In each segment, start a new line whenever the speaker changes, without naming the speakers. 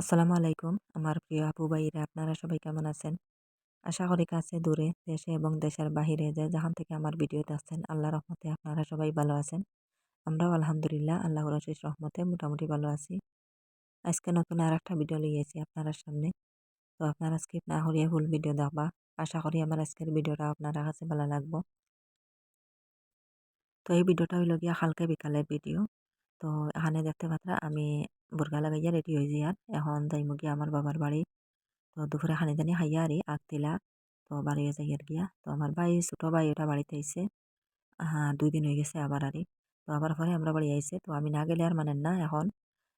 আসসালামু আলাইকুম। আমার প্রিয় আপু ভাইরা আপনারা সবাই কেমন আছেন? আশা করি কাছে, দূরে, দেশে এবং দেশের বাহিরে যে যেখান থেকে আমার ভিডিও দেখছেন আল্লাহ রহমতে আপনারা সবাই ভালো আছেন। আমরাও আলহামদুলিল্লাহ আল্লাহ রশিস রহমতে মোটামুটি ভালো আছি। আজকে নতুন আর একটা ভিডিও লিয়েছি আপনারা সামনে। তো আপনারা স্কিপ না করিয়ে ফুল ভিডিও দেখবা। আশা করি আমার আজকের ভিডিওটা আপনারা কাছে ভালো লাগবো। তো এই ভিডিওটা হইল গিয়া হালকা বিকালের ভিডিও তো এখানে দেখতে পাত্রা আমি বোরকা লাগাইয়া রেডি হয়ে যাই আর। এখন যাইমু গিয়া আমার বাবার বাড়ি। তো দুপুরে খানি দানি খাইয়া আরি আগ দিলা। তো বাড়ি যাই আর গিয়া। তো আমার ভাই, ছোট ভাই ওটা বাড়িতে আইসে হ্যাঁ দুই দিন হয়ে গেছে আবার আরি। তো আবার পরে আমরা বাড়ি আইসে তো আমি না গেলে আর মানেন না এখন।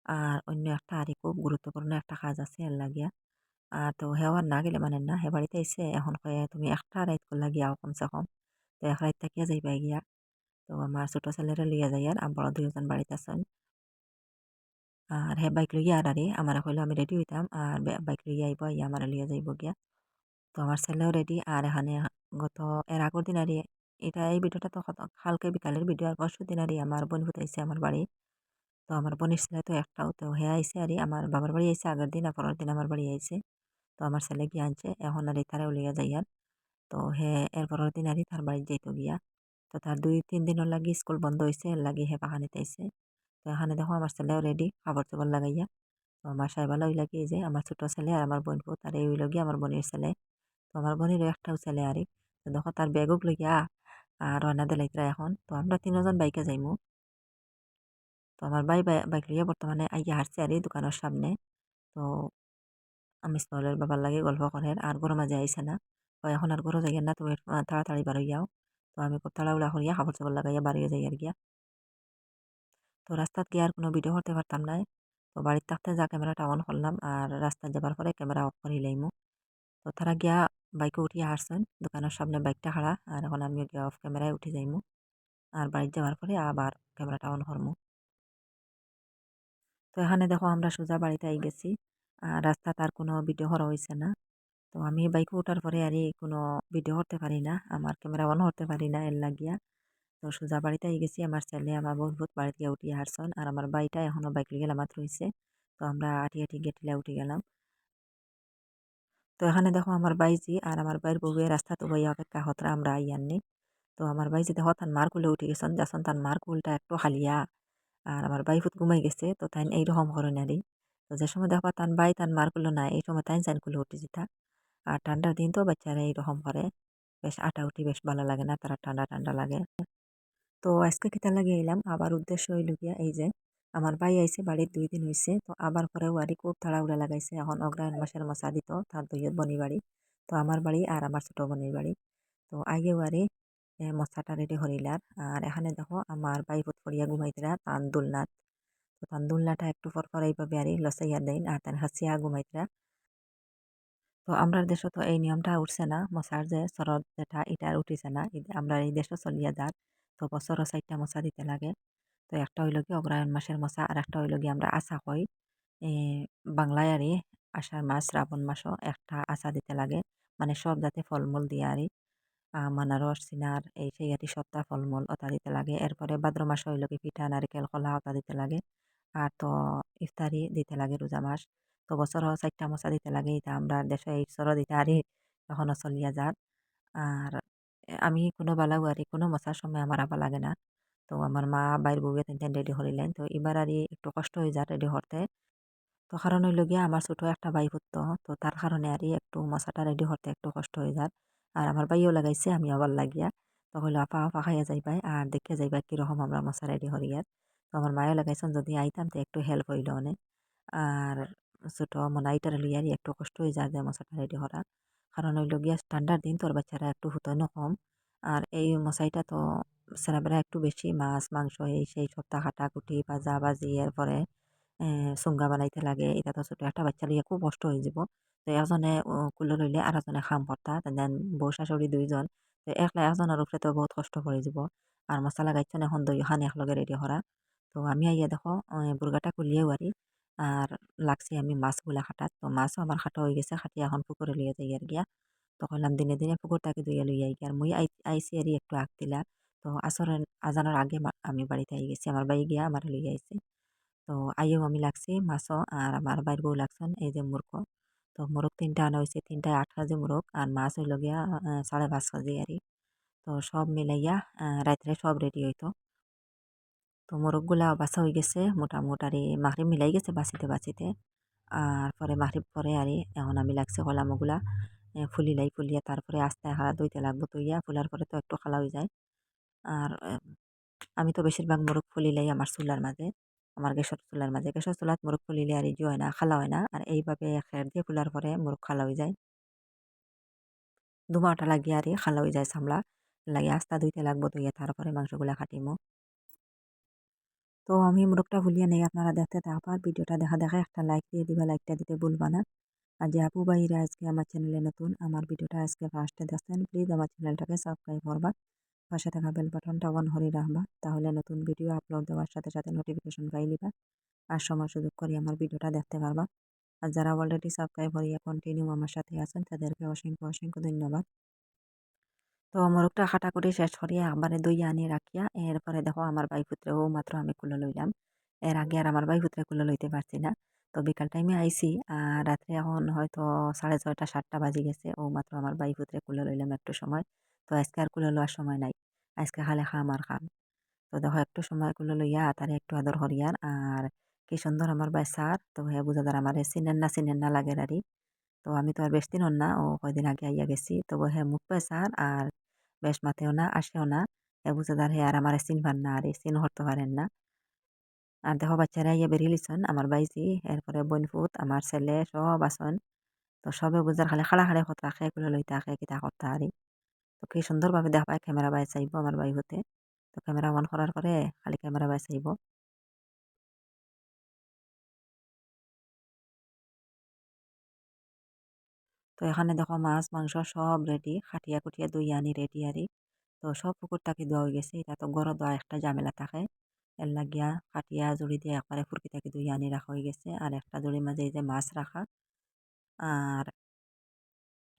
আর অন্য একটা আরি খুব গুরুত্বপূর্ণ একটা কাজ আছে এর লাগিয়া। আর তো হেও আর না গেলে মানেন না। হে বাড়িতে আইসে এখন কয়ে, তুমি একটা রাইত করলা গিয়া কমসে কম। তো এক রাইত থাকিয়া যাইবা গিয়া। তো আমার ছোট ছেলেরা লিয়া যাই আর আমরা দুইজন বাড়িতে আছেন। আর হে বাইক লইয়া আর আরে, আমার কইলো আমি রেডি হইতাম, আর বাইক লইয়া আইব, আইয়া আমার লিয়া যাইব গিয়া। তো আমার ছেলেও রেডি আর এখানে গত, এর আগর দিন আরে, এটা এই ভিডিওটা তো কালকে বিকালের ভিডিও, আর পরশু দিন আরে আমার বোন ফুটাইছে আমার বাড়ি। তো আমার বোনের ছেলে তো একটাও, তো হে আইসে আরে, আমার বাবার বাড়ি আইসে আগের দিন, আর পরের দিন আমার বাড়ি আইসে তো আমার ছেলে গিয়ে আনছে, এখন আর তারাও লিয়া যাই আর তো হে, এর পরের দিন আরে তার বাড়ি যাইতো গিয়া। তো তার দুই, তিন দিনের লাগি স্কুল বন্ধ হয়েছে এর লাগি হে পাহানিতে আইসে তো এখানে দেখো আমার ছেলেও রেডি খাবার চাবার লাগাইয়া, তো আমার সাহেবালা ওই লাগিয়ে যে আমার ছোট ছেলে আর আমার বোন পুত, আর এই লগিয়ে আমার বোনের ছেলে। তো আমার বোনেরও একটাও ছেলে আরে। তো দেখো তার ব্যাগও লইয়া আর রওনা দিলাইতরা এখন। তো আমরা তিনজন বাইকে যাইমু। তো আমার ভাই বাইক লইয়া বর্তমানে আইয়া হারছে আর দোকানের সামনে। তো আমি স্মলের বাবার লাগে গল্প করে আর গরো মাঝে আইসে না। তো এখন আর গরো যাইয়া না, তুমি তাড়াতাড়ি বারো যাও তো আমি খুব তাড়াহুড়া করিয়া খাবার চাবার লাগাইয়া বাড়িয়ে যাই আর গিয়া। তো রাস্তাত গিয়ে আর কোনো ভিডিও করতে পারতাম না তো বাড়ির থাকতে যা ক্যামেরাটা অন করলাম আর রাস্তায় যাবার পরে ক্যামেরা অফ করে লাইমু। তো তারা গিয়া বাইকে উঠিয়ে আসছেন দোকানের সামনে বাইকটা হারা আর এখন আমি গিয়া অফ ক্যামেরায় উঠে যাইমু। আর বাড়ির যাওয়ার পরে আবার ক্যামেরাটা অন করমু। তো এখানে দেখো আমরা সোজা বাড়িতে আই গেছি। আর রাস্তা তার কোনো ভিডিও করা হয়েছে না। তো আমি বাইকে ওঠার পরে আর কোনো ভিডিও করতে পারি না, আমার ক্যামেরা অন করতে পারি না, এর লাগিয়া। তো সোজা বাড়িতে গেছি, আমার ছেলে, আমার বহুত বাড়িতে উঠিয়ে হারছন আর আমার বাড়িটা এখনও বাইক লিয়ে মাত্র হয়েছে তো আমরা আটি আটি গেটিলে উঠে গেলাম। তো এখানে দেখো আমার বাইজি আর আমার বাইর বউয়ে রাস্তা তো বইয়া অপেক্ষা হতরা, আমরা আইয়াননি তো আমার বাইজি দেখো তার মার কুলে উঠে গেছেন যাচ্ছেন তার মার কুলটা একটু হালিয়া। আর আমার বাই ফুট ঘুমাই গেছে, তো তাই এইরকম করে নারি তো যে সময় দেখবা তার বাই তার মার কুলো নাই, এই সময় তাই চান কুলে উঠে যেতা। আর ঠান্ডার দিন তো বাচ্চারা এইরকম করে। বেশ আটা উঠি বেশ ভালো লাগে না, তারা ঠান্ডা ঠান্ডা লাগে। তো আজকে কিতা লাগে এলাম। আবার উদ্দেশ্য হইল গিয়া এই যে, আমার ভাই আইসে বাড়ির দুই দিন হয়েছে তো আবার পরেও আরই খুব তাড়াহুড়া লাগাইছে। এখন অগ্রায়ণ মাসের মশা দিত তার দুইয়ের বনি বাড়ি। তো আমার বাড়ি আর আমার ছোট বোনের বাড়ি। তো আইয়েও আরে মশাটা রেডি হরিলার আর এখানে দেখো, আমার ফুট ফড়িয়া ঘুমাইতরা তান দুলনাথ তো তান দুলনাটা একটু পর পর এইভাবে আরে লসাইয়া দেন, আর তার হাসিয়া ঘুমাইতরা তো আমরা দেশে তো এই নিয়মটা উঠছে না। মশার যে শরৎ যেটা, এটা উঠিছে না। আমরা এই দেশে চলিয়া যার, তো বছরও চারটা মশা দিতে লাগে। তো একটা হইল কি অগ্রায়ণ মাসের মশা আর একটা হইল কি আমরা আশা কই। বাংলায় আরে আষাঢ় মাস, শ্রাবণ মাসও একটা আশা দিতে লাগে। মানে সব জাতে ফলমূল দিয়ে আরে। মানারস সিনার এই সেই আটি সপ্তাহ ফলমূল ওটা দিতে লাগে। এরপরে ভাদ্র মাস হইল কি পিঠা, নারিকেল, কলা ওটা দিতে লাগে। আর তো ইফতারি দিতে লাগে রোজা মাস। তো বছর চারটা মশা দিতে লাগে এটা আমরা দেশে ঈশ্বর দিতে আরে এখনও চলিয়া যার আর আমি কোনো বালাও আরে কোনো মশার সময় আমার আবার লাগে না। তো আমার মা, বাইর বউয়ে তিন রেডি হরিলেন। তো এবার আর একটু কষ্ট হয়ে যায় রেডি হরতে। তো কারণ হইল গিয়া আমার ছোট একটা বাই পুত্র, তো তার কারণে আর একটু মশাটা রেডি হরতে একটু কষ্ট হয়ে যায় আর আমার বাইও লাগাইছে, আমি আবার লাগিয়া। তো হইল আপা আপা খাইয়া যাইবাই, আর দেখে যাইবা কীরকম আমরা মশা রেডি হরিয়ার তো আমার মায়েও লাগাইছেন, যদি আইতাম তো একটু হেল্প হইল অনেক। আর ছোট মনাইটার লইয়ার একটু কষ্ট হয়ে যায় যে মশাটা রেডি হরা কারণ হইল গিয়া ঠান্ডার দিন তোর বাচ্চারা একটু হুতনো কম। আর এই মশাইটা তো ছেলেবেলা একটু বেশি মাছ, মাংস এই সেই সপ্তাহ কাটাকুটি ভাজা ভাজি এরপরে চুঙ্গা বানাইতে লাগে। এটা তো ছোটো একটা বাচ্চা লিয়ে খুব কষ্ট হয়ে যাব। তো একজনে কুলো লইলে আর এজনে খাম পড়তা দেন বউ, শাশুড়ি দুইজন। তো একলা একজনের উপরে তো বহুত কষ্ট পড়ে যাব। আর মশলা গাইছেন এখন দই খান একলগে রেডি করা তো আমি আইয়া দেখো বুর্গাটা কুলিয়ে আরি আর লাগছে আমি মাছগুলা খাটাত তো মাছও আমার খাটা হয়ে গেছে, খাটিয়ে এখন পুকুরে লিয়ে যাই আর গিয়া। তো কইলাম দিনে দিনে পুকুরটাকে দুইয়া লইয়া আই আর মুই আইসি আর একটু আগ দিলা তো আসরের, আজানোর আগে আমি বাড়িতে আই গেছি, আমার বাড়ি গিয়া আমার লইয়া আইছে। তো আইও আমি লাগছি, মাছও আর আমার বাইর বউ লাগছেন, এই যে মূর্খ। তো মোরগ তিনটা আনা হয়েছে তিনটায় আট কেজি মোরগ আর মাছ হইল গিয়া সাড়ে পাঁচ কেজি আরই। তো সব মিলাইয়া রাত্রে সব রেডি হইতো। তো মোরগগুলা বাছা হয়ে গেছে, মোটামুটি আর মাখরি মিলাই গেছে বাঁচিতে বাঁচিতে আর পরে মাখরি পরে আর এখন আমি লাগছে কলামগুলা ফুলিলাই ফুলিয়া তারপরে আস্তে হারা দইতে লাগবো তৈয়া ফুলার পরে তো একটু খালা হয়ে যায়। আর আমি তো বেশিরভাগ মোরগ ফুলিলাই আমার চুলার মাঝে, আমার গ্যাসের চুলার মাঝে। গ্যাসের চুলাত মোরগ ফুলিলে আর ইজি হয় না, খালা হয় না। আর এইভাবে খের দিয়ে ফুলার পরে মোরগ খালা হয়ে যায়। দুমাটা লাগিয়ে আর খালা হয়ে যায় সামলা লাগে আস্তা ধুইতে লাগবো ধুইয়া, তারপরে মাংসগুলা কাটিমো তো আমি মোরগটা ভুলিয়ে নেই। আপনারা দেখতে থাকবার ভিডিওটা দেখা দেখা একটা লাইক দিয়ে দিবা লাইকটা দিতে ভুলবা না। আর যে আপু ভাইরা আজকে আমার চ্যানেলে নতুন, আমার ভিডিওটা আজকে ফার্স্টে দেখছেন প্লিজ আমার চ্যানেলটাকে সাবস্ক্রাইব করবা। পাশে থাকা বেল বাটনটা অন করে রাখবা, তাহলে নতুন ভিডিও আপলোড দেওয়ার সাথে সাথে নোটিফিকেশন পাই নিবা। আর সময় সুযোগ করে আমার ভিডিওটা দেখতে পারবা। আর যারা অলরেডি সাবস্ক্রাইব করিয়া কন্টিনিউ আমার সাথে আছেন, তাদেরকে অসংখ্য অসংখ্য ধন্যবাদ। তো মোরগটা কাটাকুটি শেষ করিয়া একবারে দইয়া আনি রাখিয়া, এরপরে দেখো আমার ভাই পুত্রেও মাত্র আমি কুলো লইলাম। এর আগে আর আমার ভাই পুত্রে কুলো লইতে পারছি না। তো বিকাল টাইমে আইসি আর রাত্রে এখন হয়তো সাড়ে ছয়টা, সাতটা বাজে গেছে। ও মাত্র আমার ভাই পুত্রে কুলো লইলাম একটু সময়। তো আজকে আর কুলো লওয়ার সময় নাই। আজকে খালে খাম আর খাম। তো দেখো একটু সময় কুলো লইয়া, তারে একটু আদর করিয়ার। আর কি সুন্দর আমার ভাই সার তো হ্যাঁ বুঝাদার আমার চিনেন না চিনেন না লাগে আরই তো আমি তো আর বেশ দিন না, ও কয়দিন আগে আইয়া গেছি। তবু হ্যাঁ মুখ পেশার আর বেশ মাতেও না, আসেও না। এ বুঝাদার হে, আর আমার চিনবার না, আর চিন হরতে পারেন না। আর দেখো, বাচ্চারা ইয়ে বেরিয়ে লিছন আমার বাইজি, এরপরে বনফুত আমার ছেলে, সব আসন। তো সবে বুঝার খালি খাড়া খাড়ে কথা খেয়ে করে লইতে আখে কিতা করতে আরি তো কি সুন্দরভাবে দেখা পায়, ক্যামেরা বাই চাইব আমার বাই হতে তো ক্যামেরা অন করার পরে খালি ক্যামেরা বাই চাইব। তো এখানে দেখো মাছ, মাংস সব রেডি খাটিয়া কুটিয়া দুই আনি রেডি আরি তো সব পুকুরটাকে দেওয়া হয়ে গেছে। এটা তো গড় দেওয়া একটা ঝামেলা থাকে। এর লাগিয়া কাটিয়া জড়ি দিয়ে একবারে ফুরকিটাকে দুই আনি রাখা হয়ে গেছে। আর একটা জুড়ির মাঝে এই যে মাছ রাখা, আর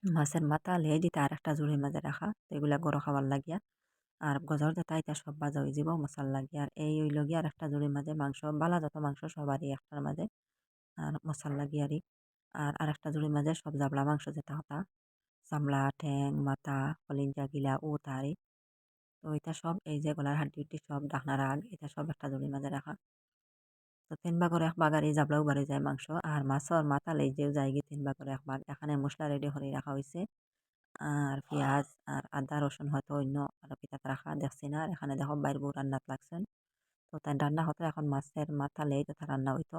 মাছের মাথা লেয়ে দিতে আর একটা জড়ির মাঝে রাখা। তো এগুলা গড় খাবার লাগিয়া। আর গজর যেটা এটা সব বাজা হয়ে যাব মশাল লাগিয়া। আর এই ওই লগিয়া আর একটা জড়ির মাঝে মাংস, বালা যত মাংস সবারই একটার মাঝে। আর মশাল লাগিয়ারই। আর আরেকটা জড়ির মাঝে সব জাবলা মাংস যেটা হতা, চামড়া, ঠ্যাং, মাথা কলিঞ্জা গিলা, ও, তারি। তো এটা সব এই যে গলার হাড্ডি সব ডাকনা রাগ, এটা সব একটা জড়ির মাঝে রাখা। তো তিন ভাগর এক বাগার এই জাবলাও বাড়ি যায় মাংস, আর মাছর মাথা লেই যেও যায় গিয়ে তিন ভাগর এক ভাগ। এখানে মশলা রেডি করে রাখা হয়েছে আর পেঁয়াজ আর আদা, রসুন হয়তো অন্য আরও পিঠাত রাখা, দেখছি না। আর এখানে দেখো বাইর বউ রান্নাত লাগছেন। তো তাই রান্না হতো এখন মাছের মাথা তো রান্না হইতো।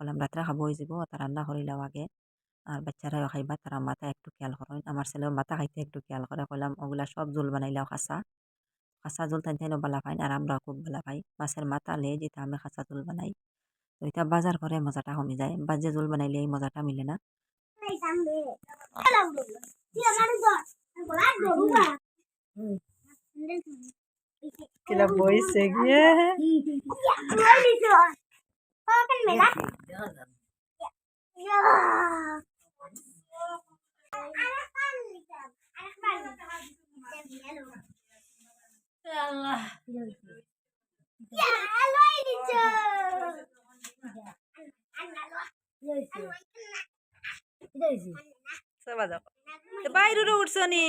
বললাম রাত্রে খাব হয়ে যাব তা রান্না করিলাও আগে। আর বাচ্চারাও খাইবা তারা মাথা একটু খেয়াল করেন। আমার ছেলেও মাথা খাইতে একটু খেয়াল করে কইলাম ওগুলা সব জোল বানাইলাও খাসা খাসা জোল তাই তাইনও বালা পাই আর আমরাও খুব বালা পাই মাছের মাথা লে যেটা আমি খাসা জোল বানাই তো এটা বাজার করে মজাটা কমে যায়। বাজে জোল বানাইলে এই মজাটা মিলে না।
কিলা বইছে গিয়ে। আল্লাহ সবা যাও বাইরুরো উঠছো নি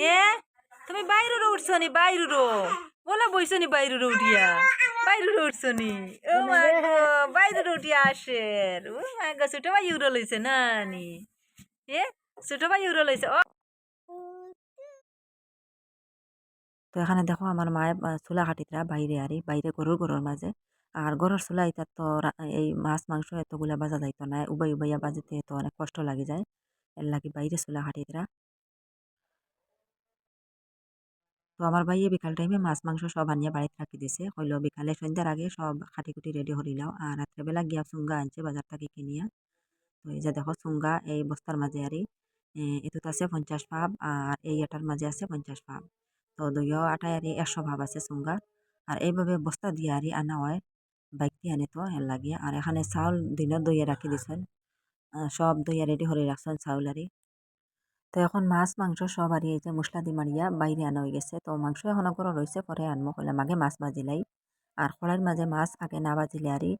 হে তুমি বাইরুরো উঠছো নি বাইরুরো বলা বইছো নি বাইরুরো উঠিয়া বাইরুরো উঠছো নি ও মা গো বাইরুরো উঠিয়া আসে ও মা গো ছোট ভাই উড়ো লইছে না নি হে ছোট ভাই উড়ো লইছে, ও।
তো এখানে দেখো আমার মায়ে চুলা কাটিতরা বাইরে, আরি বাইরে গরুর গরুর মাঝে। আর গরুর চুলা এটা তো এই মাছ, মাংস এতগুলা বাজা যাইতো না, উবাই উবাইয়া বাজিতে তো অনেক কষ্ট লাগে যায়। এর লাগি বাইরে চুলা কাটিতরা তো আমার ভাইয়ে বিকাল টাইমে মাছ, মাংস সব আনিয়া বাড়িতে রাখি দিছে। হইল বিকালে সন্ধ্যার আগে সব খাটি কুটি রেডি হরিলাও আর রাত্রেবেলা গিয়া চুঙ্গা আনছে বাজার থেকে কিনিয়া। তো এই যে দেখো, চুঙ্গা এই বস্তার মাঝে আরি এতুত আছে পঞ্চাশ ভাব আর এই এটার মাঝে আছে পঞ্চাশ ভাব। তো দুইও আটায় আরি একশো ভাব আছে চুঙ্গা। আর এইভাবে বস্তা দিয়ে আরি আনা হয়, বাইক দিয়ে আনে তো এর লাগিয়ে। আর এখানে চাউল দিনত দইয়া রাখি দিছেন। সব দইয়া রেডি করে রাখছেন চাউল আরি। তো এখন মাছ, মাংস সব আর এই যে মশলা দি মারিয়া বাইরে আনা হয়ে গেছে। তো মাংস এখন করে রয়েছে পরে আনব কইলাম আগে মাছ ভাজিলাই। আর কড়াইয়ের মাঝে মাছ আগে না ভাজিলে আরি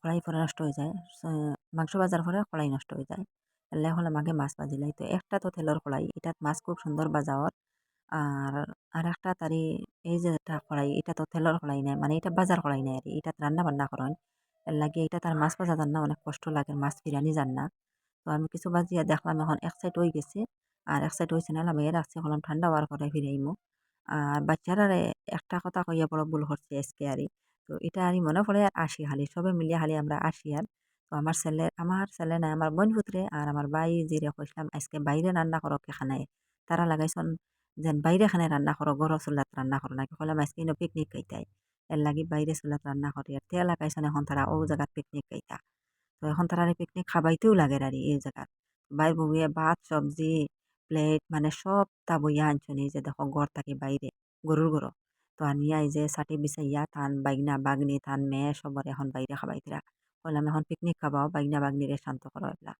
কড়াই পরে নষ্ট হয়ে যায়। মাংস ভাজার পরে কড়াই নষ্ট হয়ে যায়। এলে হলে মাগে মাছ ভাজিলাই। তো একটা তো তেলের কড়াই এটাত মাছ খুব সুন্দর হর আর আর একটা তারি এই যে একটা কড়াই এটা তো তেলের কড়াই নাই মানে এটা বাজার কড়াই নাই আর এটা রান্না বান্না করেন এর লাগে এটা তার মাছ ভাজা জান না অনেক কষ্ট লাগে, মাছ ফিরানি জান না তো আমি কিছু বাজিয়া দেখলাম এখন এক সাইড হয়ে গেছে। আর এক সাইড হয়েছে না আমি রাখছি, হলাম ঠান্ডা হওয়ার পরে ফিরাইমু আর বাচ্চারা একটা কথা কইয়া বড় ভুল করছে আজকে আরই। তো এটা আরই মনে পড়ে আর আসি হালি সবে মিলিয়ে হালি আমরা আসি আর। তো আমার ছেলে আমার ছেলে নাই, আমার বোন পুত্রে আর আমার বাই জিরে কইসলাম, আজকে বাইরে রান্না করো খানায়? তারা লাগাইছন, যেন বাইরে খানে রান্না করো গর চুলাত রান্না করো। নাকি কইলাম, আজকে ইনো পিকনিক খাইতাই এর লাগি বাইরে চুলাত রান্না করি। আর তেল লাগাইছন এখন তারা, ও জায়গাত পিকনিক খাইতা তো এখন তারা পিকনিক খাবাইতেও লাগে আর এই জায়গাত। বাইর বউয়ে ভাত, সবজি প্লেট মানে সব তা বইয়া আনছুন যে দেখো ঘর থাকে বাইরে, গরুর গরো তো আনিয়া এই যে সাটি বিছাইয়া থান বাইগনা বাগনি, থান, মেয়ে সবরে এখন বাইরে খাবাইতিরা। কইলাম এখন পিকনিক খাবাও বাইগনা বাগনিরে শান্ত করো এবলা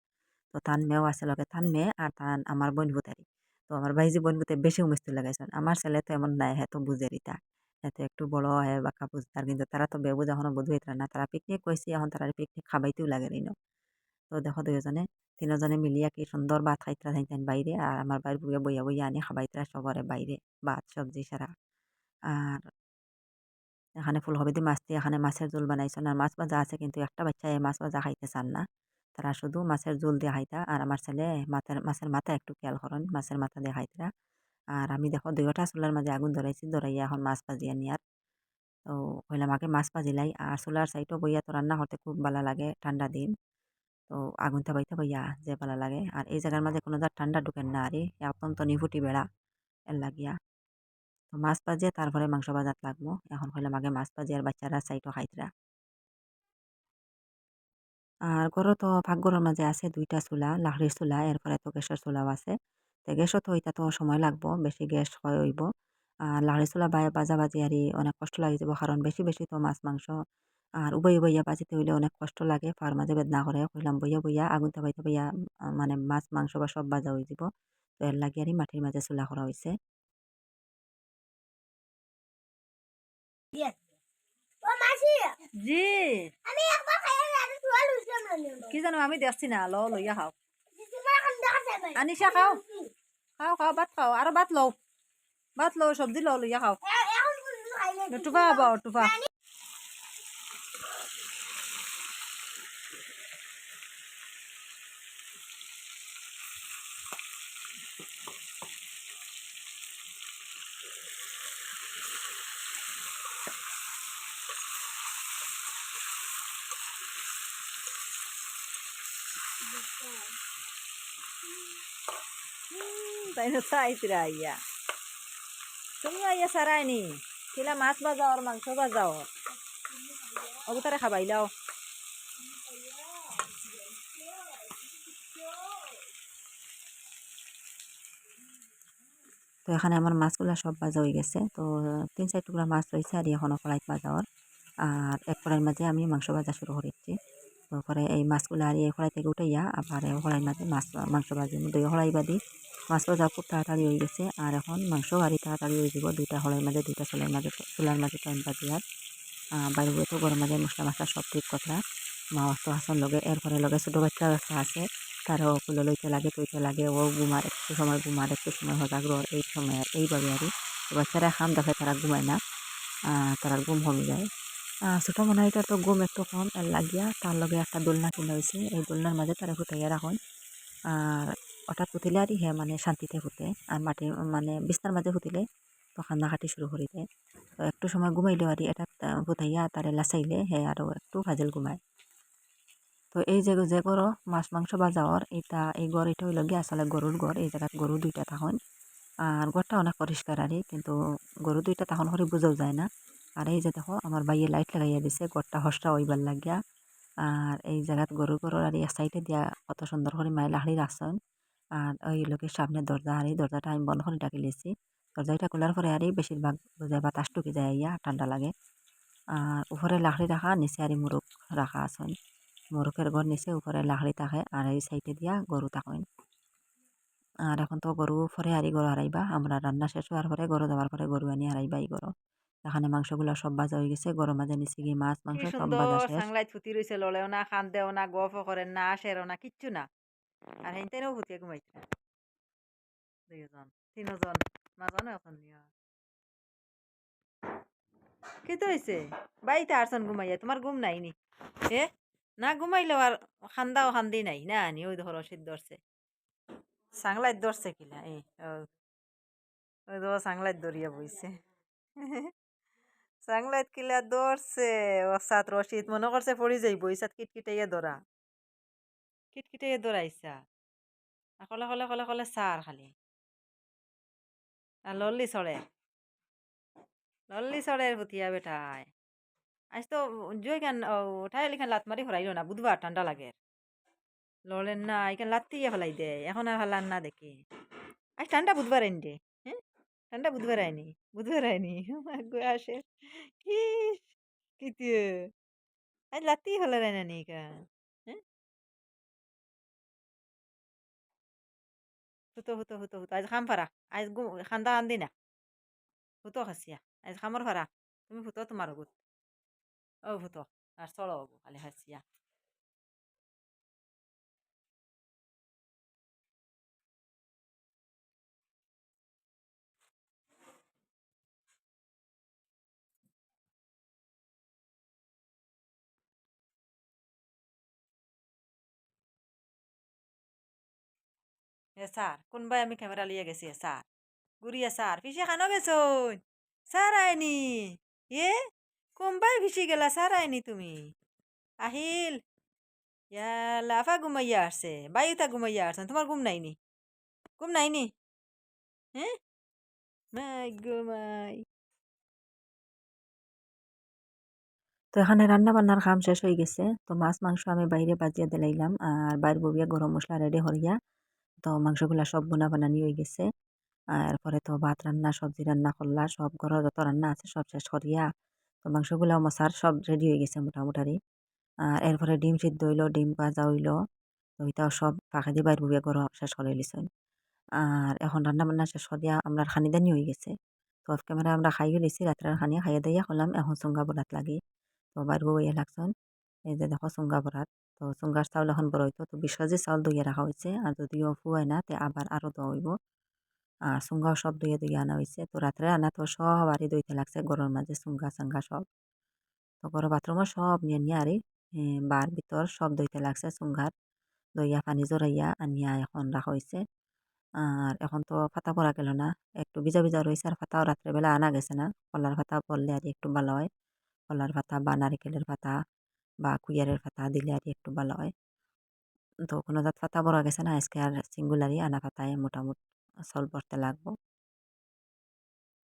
তো থান মেয়েও আছে লগে, থান মেয়ে আর থান আমার বোন ভুতারি তো আমার ভাইজি বোন ভুতে বেশি উমিস্তি লাগাইছেন, আমার ছেলে তো এমন নাই হ্যাঁ তো বুঝে রিতা। এতে একটু বড় হয় বা বাঁকা বুঝতার কিন্তু তারা তো বেবুজ এখনও বুঝ হইতারা না, তারা পিকনিক কইছে, এখন তারা পিকনিক খাবাইতেও লাগে রিনো তো দেখো দুজনে তিনজনে মিলিয়া কি সুন্দর ভাত খাইতরা থাইতেন বাইরে আর আমার বাইর বুয়ে বইয়া বইয়া আনি খাবাইতরা সবরে বাইরে, ভাত, সবজি, সারা। আর এখানে ফুলকপি দিয়ে মাছ দিয়ে এখানে মাছের ঝোল বানাইছেন আর মাছ ভাজা আছে কিন্তু একটা বাচ্চা এই মাছ ভাজা খাইতে চান না। তারা শুধু মাছের ঝোল দিয়ে খাইতা আর আমার ছেলে মাথার, মাছের মাথা একটু খেয়াল করেন, মাছের মাথা দিয়ে খাইতরা। আর আমি দেখো দুইটা চুলার মাঝে আগুন ধরাইছি, ধরাইয়া এখন মাছ ভাজিয়া নিয়ার। তো হইলাম আগে মাছ ভাজিলাই, আর চুলার সাইডও বইয়া তো রান্না করতে খুব ভালো লাগে ঠান্ডা দিন। তো আগুন থাবাইতে বইয়া যে ভালো লাগে। আর এই জায়গার মাঝে কোনো যা ঠান্ডা ঢুকেন না আরে অত্যন্ত নিফুটি বেড়া এর লাগিয়া। তো মাছ ভাজিয়ে তারপরে মাংস ভাজাত লাগবো। এখন হইলাম আগে মাছ ভাজি আর বাচ্চারা সাইটও খাইতরা। আর গরো তো পাকঘরের মাঝে আছে দুইটা চুলা লাকড়ির চুলা, এরপরে তো গ্যাসের চুলাও আছে। তো গ্যাসও তো ওইটা তো সময় লাগবো বেশি গ্যাস হয় হইব। আর লাকড়ির চুলা বাই বাজা বাজি আরই অনেক কষ্ট লাগি যাব কারণ বেশি বেশি তো মাছ মাংস আর উবই বইয়া বাজিতে হইলে অনেক কষ্ট লাগে পার মাঝে বেদনা করে কইলাম বইয়া বইয়া আগুন তাবাইতে বইয়া মানে মাছ মাংস বা সব বাজা হয়ে যাব তো এর লাগে আরই মাটির মাঝে চুলা করা হয়েছে
জি।
আর
কি জানো আমি দেখছি না ল লইয়া খাও। আনিশা খাও। খাও খাও ভাত খাও আরও ভাত লও ভাত লও সবজি লও লইয়া খাও টুপা হব টুপা তাই না চাইছিরা আইয়া তুমি আইয়া সারাইনি কিলা মাছ বাজাও আর মাংস বাজাও ওগু তারে খাবাইলাও
তো এখানে আমার মাছগুলা সব বাজা হয়ে গেছে তো তিন চার টুকরা মাছ রয়েছে আর এখনও কড়াইত ভাজা হওয়ার আর এক কড়াইয়ের মাঝে আমি মাংস ভাজা শুরু করেছি তো পরে এই মাছগুলো আর এই কড়াই থেকে উঠাইয়া আবার এই কড়াইয়ের মাঝে মাছ মাংস ভাজি দুই কড়াই বাদি মাছ ভাজা খুব তাড়াতাড়ি হয়ে গেছে। আর এখন মাংস আরই তাড়াতাড়ি হয়ে যাব, দুইটা কড়াইয়ের মাঝে দুইটা চুলার মাঝে চুলার মাঝে টাইম বাজি আর বাইরে বইতে গরম মাঝে মশলা মশলা সব ঠিক কথা। মা তো হাসন লগে এরপরে লগে ছোটো বাচ্চা একটা আছে। তারও ফুলো লইতে লাগে তৈতে লাগে ও ঘুমার একটু সময় ঘুমার একটু সময় রোর এই সময় এইভাবে আর তো বাচ্চারা খাম দেখে তারা ঘুমায় না। তারা ঘুম কমে যায়। ছোটো মনাইটার তো ঘুম একটু কম লাগিয়া তার লগে একটা দোলনা কিনা হয়েছে এই দোলনার মাঝে তারা ফুটাইয়া রাখুন আর হঠাৎ ফুটিলে আর হে মানে শান্তিতে ফুটে আর মাটি মানে বিছনার মাঝে ফুটিলে তো কান্নাকাটি শুরু করে দেয়। তো একটু সময় ঘুমাইলে আর এটা ফুটাইয়া তারে লাচাইলে হে আরও একটু ফাজল ঘুমায়। তো এই যে যে গরু মাছ, মাংস বাজাওয়ার এটা এই গড় এটা হইল গিয়ে আসলে গরুর গড়, এই জায়গাত গরু দুইটা তখন আর গড়টা অনেক পরিষ্কার আরই কিন্তু গরু দুইটা তখন করে বুঝাও যায় না। আর এই যে দেখো আমার বাইয়ে লাইট লাগাইয়া দিছে, গড়টা হসটা হইবার লাগিয়া। আর এই জায়গাত গরু গরুর আর এক সাইডে দিয়া কত সুন্দর করে মাইল হাড়ি রাখছেন আর ওই লোকের সামনে দরজা আর এই দরজাটা আমি বন্ধ করে ডাকি লিছি দরজাটা খোলার পরে আরই বেশিরভাগ বোঝায় বাতাস টুকি যায় ইয়া ঠান্ডা লাগে। আর উপরে লাকড়ি রাখা নিচে আর মুরুখ রাখা আছেন মোরকের ঘর নিচে উপরে লাকড়ি থাকে আর এই সাইডে দিয়া গরু থাকেন আর এখন তো গরু পরে আরি গরু হারাইবা আমরা রান্না শেষ হওয়ার পরে গরু দেওয়ার পরে গরু আনি হারাইবা এই গরু। এখানে মাংসগুলো সব ভাজা হয়ে গেছে গরম মাঝে নিচে গিয়ে মাছ মাংস সব ভাজা শেষ।
সাংলাই থুতি রয়েছে লড়েও না খান দেও না গফও করেন না আসেরও না কিচ্ছু না। আর হেনতেনও ভুতিয়ে ঘুমাইছে দুইজন তিনজন মাঝানো এখন কি তো হয়েছে বাড়িতে আসন ঘুমাইয়া তোমার ঘুম নাই নি এ না ঘুমাইলেও আর খান্দাও খান্দি নাই না নি ওই ধরো শীত ধরছে সাংলাই ধরছে কিনা এই ওই ধরো সাংলাই ধরিয়া বইছে সাংলাইত কিলা ধরছে ও সাত রশিদ মনে করছে পড়ি যাইব ইসাত কিটকিটাইয়া ধরা কিটকিটাইয়া ধরাইছা কলে কলে কলে কলে সার খালি। আর লল্লি চড়ে লল্লি চড়ে ভুতিয়া বেটায় আজ তো জয় গান ঠাই লিখান লাত মারি হরাইল না বুধবার ঠান্ডা লাগে। লড়েন না এখানে লাত্তিয়ে ফেলাই দে এখন আর ফেলান না দেখি। আজ ঠান্ডা বুধবার আইন দে হ্যাঁ ঠান্ডা বুধবার আইনি বুধবার আইনি। আসে কি কিতে আজ লাত্তি ফেলা রাই না নি হুতো হুতো হুতো হুতো আজ খাম ফারা আজ গু খান্দা খান্দি না হুতো খাসিয়া আজ খামর ফারা তুমি হুতো তোমার গুত ও হুতো আর চলো খালি খাসিয়া এ স্যার কোনবাই আমি ক্যামেরা লিয়ে গেছি স্যার গুড়িয়া স্যার ফিসে খানো গেছুন। স্যার আইনি, এ, কোনবাই ফিসি গেলা স্যার আইনি তুমি? আহিল। ইয়া লাফা ঘুমাইয়া আসছে বায়ুতা ঘুমাইয়া আসছে তোমার ঘুম নাইনি ঘুম নাইনি হ্যাঁ মাই ঘুমাই
তো এখানে রান্না বান্নার কাম শেষ হয়ে গেছে। তো মাছ, মাংস আমি বাইরে বাজিয়া দিলাইলাম আর বাইরে ববিয়া গরম মশলা রেডি হরিয়া তো মাংসগুলা সব গুনা বানানি হয়ে গেছে এরপরে তো ভাত রান্না, সবজি রান্না করলা, সব ঘর যত রান্না আছে সব শেষ করিয়া তো মাংসগুলা মশার সব রেডি হয়ে গেছে মোটামুটি আর এরপরে ডিম সিদ্ধ হইল, ডিম ভাজা হইল, তো এটাও সব পাখা দিয়ে বাইর ববিয়া গরম শেষ করে লিছেন আর এখন রান্না বান্না শেষ করিয়া আমরা খানিদানি হয়ে গেছে। তো অফ ক্যামেরা আমরা খাইয়ে লিছি রাত্রের খানিয়া খাইয়ে দিয়া হলাম এখন চুঙ্গা বরাত লাগি। তো বাইর বইয়া লাগছেন এই যে দেখো চুঙ্গা বরাত তো চুঙ্গার চাউল এখন বড় হইতো তো বিশ কেজি চাউল দইয়া রাখা হয়েছে আর যদিও ফুয়াই না তে আবার আরও দেওয়া হইব আর চুঙ্গাও সব দইয়া দইয়া আনা হয়েছে তো রাত্রে আনা, তো সব আরই দইতে লাগছে গরমের মাঝে চুঙ্গা চাঙ্গা সব তো ঘরের বাথরুমও সব নিয়ে নিয়ে আরই বার ভিতর সব দইতে লাগছে চুঙ্গার দইয়া পানি জড়াইয়া আনিয়া এখন রাখা হয়েছে আর এখন তো ফাতা পরা গেল না একটু ভিজা ভিজা রয়েছে আর ফাতাও রাত্রেবেলা আনা গেছে না। কলার ফাতা পরলে আর একটু ভালো হয়। কলার পাতা বা নারিকেলের পাতা বা কুইয়ারের পাতা দিলে আর একটু ভালো হয়। তো কোনো জাত পাতা বড় গেছে না, আজকে আর সিঙ্গুলারই আনা পাতায় মোটামুটি চল পড়তে লাগবো।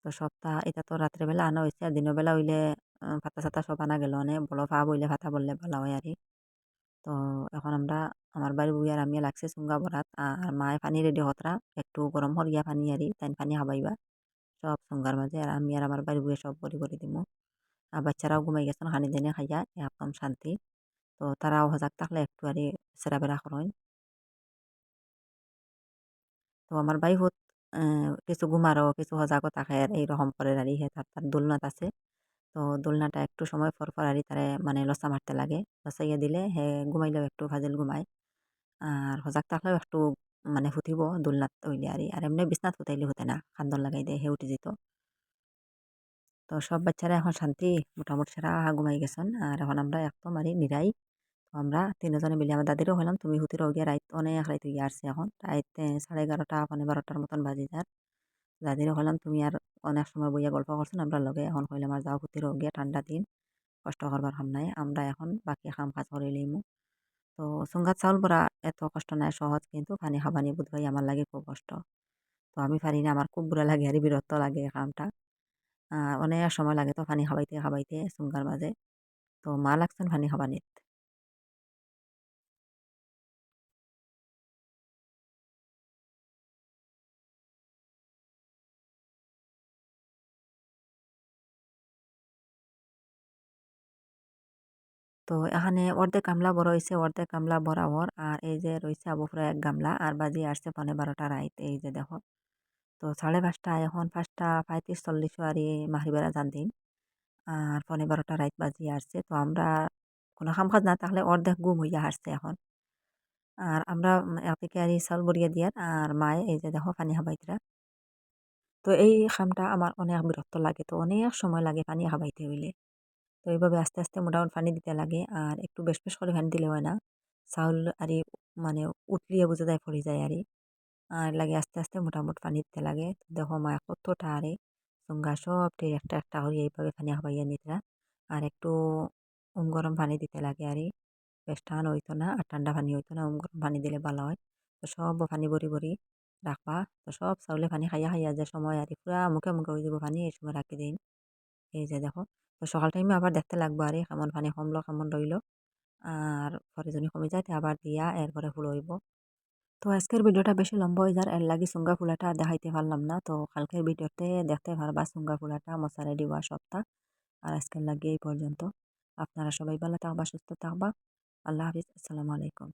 তো সপ্তাহ, এটা তো রাত্রেবেলা আনা হয়েছে আর দিনের বেলা হইলে পাতা সাতা সব আনা গেল। অনেক বড় পা বইলে পাতা বললে ভালো হয় আর তো এখন আমরা, আমার বাড়ি বুই আর আমি লাগছে চুঙ্গা বরাত আর মায়ে পানি রেডি হতরা। একটু গরম হরিয়া পানি আরি তাই পানি হাবাইবা। সব চুঙ্গার মাঝে আর আমি আর আমার বাড়ি বুয়ে সব বড়ি বড়ি দিমু। বাচ্চারাও ঘুমাই গেছেন, খানি দিনে খাইয়া একদম শান্তি। তো তারাও সজাগ থাকলে একটু আর সেরা বেড়া করেন তো আমার ভাই হুত কিছু ঘুমারও, কিছু সজাগও থাকে আর এইরকম করে আর হে, তার তার দোলনাত আছে। তো দোলনাটা একটু সময় পর পর আর তারে মানে লসা মারতে লাগে। লসাইয়া দিলে হে ঘুমাইলেও একটু ফাজিল ঘুমায়। আর সজাগ থাকলেও একটু মানে ফুটিব দোলনাত হইলে আর আর এমনি বিছনাত ফুটাইলে হতে না খান্দন লাগাই দেয়, হে উঠে যেত। তো সব বাচ্চারা এখন শান্তি মোটামুটি সারা ঘুমাই গেছেন। আর এখন আমরা একদম আর নিরাই। তো আমরা তিনজনে মিলে আমার দাদিরও হলাম তুমি হুতিরও গিয়ে রাইত অনেক রাইত গিয়ে আসছে এখন। রাইত সাড়ে এগারোটা পনেরো বারোটার মতন বাজি যার। দাদিরও হলাম তুমি আর অনেক সময় বইয়া গল্প করছেন, আমরা লগে এখন হইলাম আর যাও হুতিরও গিয়ে ঠান্ডা দিন। কষ্ট করবার খাম নাই, আমরা এখন বাকি খাম কাজ করে লইমু। তো চুঙ্গাত চাউল বড়া এত কষ্ট নাই, সহজ কিন্তু পানি খাবানি বুধবাই আমার লাগে খুব কষ্ট। তো আমি পারি না, আমার খুব বুড়া লাগে আর বিরক্ত লাগে কামটা। অনেক সময় লাগে তো পানি খাবাইতে খাবাইতে চুঙ্গার মাঝে। তো মা লাগছেন পানি খাবানিত তো এখানে অর্ধেক গামলা বড় হয়েছে অর্ধেক গামলা বরাবর। আর এই যে রয়েছে আবুফরা এক গামলা, আর বাজি আসছে পনেরো বারোটা রাইত। এই যে দেখো। তো সাড়ে পাঁচটা এখন পাঁচটা পঁয়ত্রিশ চল্লিশ আর মাহরিবেলা জান দিন। আর পনেরো বারোটা রাত বাজিয়ে আসছে। তো আমরা কোনো খাম কাজ না থাকলে অর্ধেক গুম হইয়া আসছে এখন। আর আমরা একদিকে আর চাউল বরিয়ে দিয়ার, আর মায়ে এই যে দেখো পানি হাবাইতরা। তো এই খামটা আমার অনেক বিরক্ত লাগে, তো অনেক সময় লাগে পানি হাবাইতে হইলে। তো এইভাবে আস্তে আস্তে মোটামুটি পানি দিতে লাগে, আর একটু বেশ বেশ করে পানি দিলে হয় না। চাউল আরে মানে উতলিয়ে বুঝে যায়, পড়ে যায় আরে। আর লাগে আস্তে আস্তে মোটামুটি পানি দিতে লাগে। দেখো মা কতটা আরে চুঙ্গা সবটি একটা একটা করে এইভাবে পানি হাবাইয়া নিতরা আর একটু উম গরম পানি দিতে লাগে আরে। বেশ টান হইতো না, আর ঠান্ডা পানি হইতো না, উম গরম পানি দিলে ভালো হয়। তো সব পানি ভরি ভরি রাখবা। তো সব চাউলে পানি খাইয়া খাইয়া যে সময় আর পুরা মুখে মুখে হয়ে যাব পানি, এই সময় রাখি দিন। এই যে দেখো, তো সকাল টাইমে আবার দেখতে লাগবো আরে কেমন পানি কমলো, কেমন রইল। আর পরে যদি কমে যায় আবার দিয়া এরপরে ফুল হইব। তো আজকের ভিডিওটা বেশি লম্বা হয়ে যার এর লাগে সুঙ্গা ফুলাটা দেখাইতে পারলাম না। তো কালকের ভিডিওতে দেখতে পারবা সুঙ্গা ফুলাটা রেডি হওয়া সপ্তাহ। আর আজকের লাগে এই পর্যন্ত। আপনারা সবাই ভালো থাকবা, সুস্থ থাকবা। আল্লাহ হাফিজ। আসসালামু আলাইকুম।